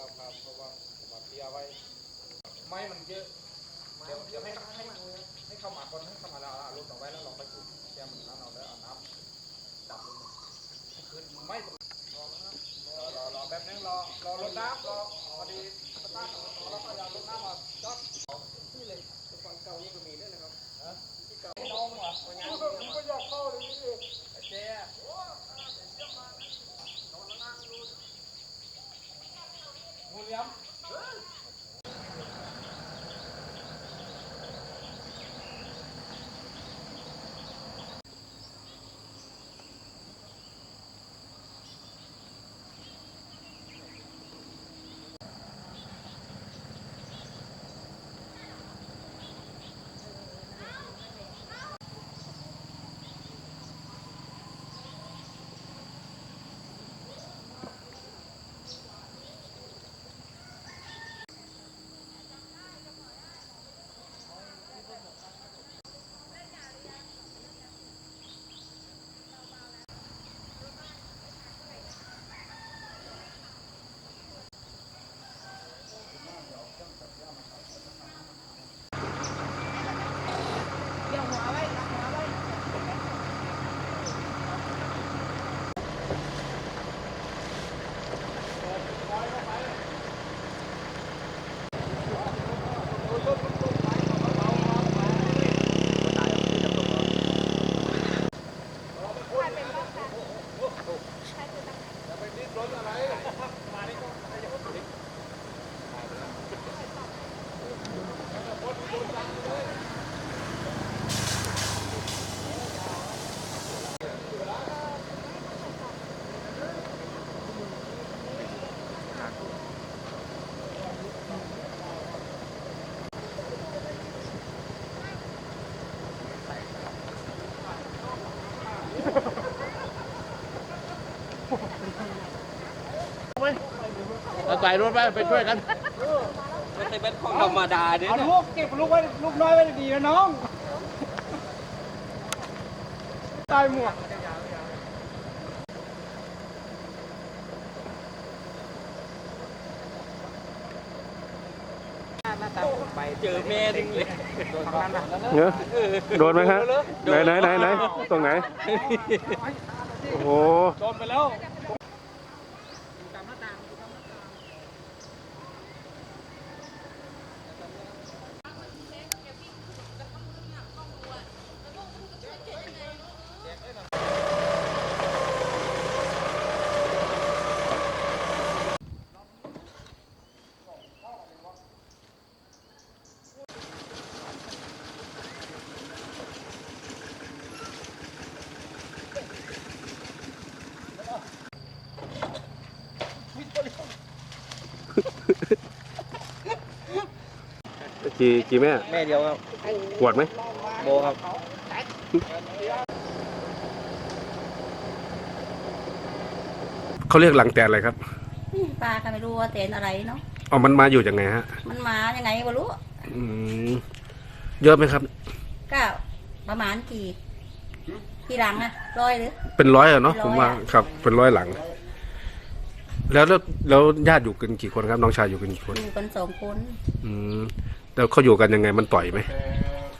ครับเพราะว่าผมมาเตรียไว้ ไม้มันเยอะเดี๋ยวเดี๋ยวให้ให้ให้เข้ามาก่อนให้เข้ามาแล้วเอารถเอาไว้แล้วเราไปจุดแก้มันแล้วเราแล้วเอาน้ำดับคือไม่รอแล้วรอรอรอแป๊บนึงรอรอรถน้ำรอพอดีสตาร์ท เตรียม ใส่รถไปไปช่วยกันไม่ใช่เป็นของธรรมดาเด้เอาเนี่ยลูกเก็บลูกไว้ลูกน้อยไว้ดีนะน้องตายหมวกเจอแม่ดึงเลยเนอะโดนไหมครับไหนไหนไหนไหนตรงไหน โอ้โหโดนไปแล้ว กี่กี่แม่แม่เดียวครับปวดไหมโบครับเขาเรียกหลังแตนอะไรครับป้าก็ไม่รู้ว่าเต็นอะไรเนาะเอามันมาอยู่จากไหนฮะ มันมายังไงไม่รู้อืมเยอะไหมครับ ก็ประมาณกี่กี่หลังอะร้อยหรือ เป็นร้อยอะเนาะเป็นผร้อยมว่าอะครับ เป็นร้อยหลัง แล้วแล้วแล้วญาติอยู่กันกี่คนครับ น้องชายอยู่กันกี่คนอยู่กันสองคน อืม แล้วเขาอยู่กันยังไงมันต่อยไหม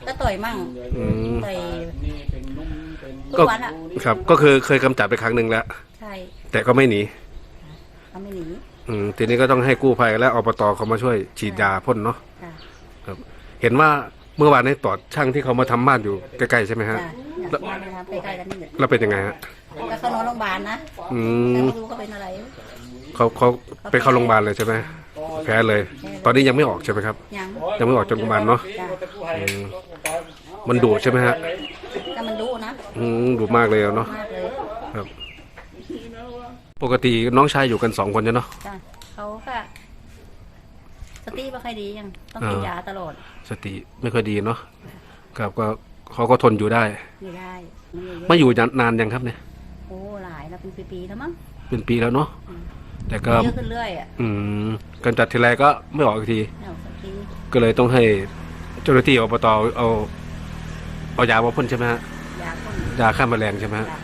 ก็ต่อยมั่งอืมต่อยทุก็กวันอะครับ ก็คือเคยกำจัดไปครั้งหนึ่งแล้ว ใช่แต่ก็ไม่หนี เขาไม่หนีอืมทีนี้ก็ต้องให้กู้ภัยและอบตเขามาช่วยฉีดยาพ่นเนาะค่ะเห็นว่าเมื่อวานนี้ตอดช่างที่เขามาทำบ้านอยู่ใกล้ๆใช่ไหมฮะ จ้ะเนี่ยบ้านนะครับใกล้ๆกันนี่แหละแล้วเป็นยังไงฮะก็เขานอนโรงพยาบาลนะอืแต่มไม่รู้เขาเป็นอะไรเขาเขาไปเข้าโรงพยาบาลเลยใช่ไหม แพ้เลย ตอนนี้ยังไม่ออกใช่ไหมครับ ยังยังไม่ออกจากโรงพยาบาลเนาะจ้ะอืมมันดูดใช่ไหมฮะก็มันดูนะอืมดูดมากเลยอะเนาะมากเลยครับ ปกติน้องชายอยู่กันสองคนใช่เนาะ จ้ะเขาก็สติไม่ค่อยดียังต้องกินอ่ายาตลอดสติไม่ค่อยดีเนาะครับก็เขาก็ทนอยู่ได้ อยู่ได้มันอยู่เยอะมาอยู่นานยังครับเนี่ยโอ้หลายแล้วเป็นปีๆแล้วมั้งเป็นปีแล้วเนาะ แต่ก็ เยอะขึ้นเรื่อยอะอืมการจัดทีไรก็ไม่ออกอีกทีเอาสักทีก็เลยต้องให้เจ้าหน้าที่อบตเอาเอายามาพ่นใช่ไหมฮะยาคนยาฆ่าแมลงใช่ไหมฮะจ้ะ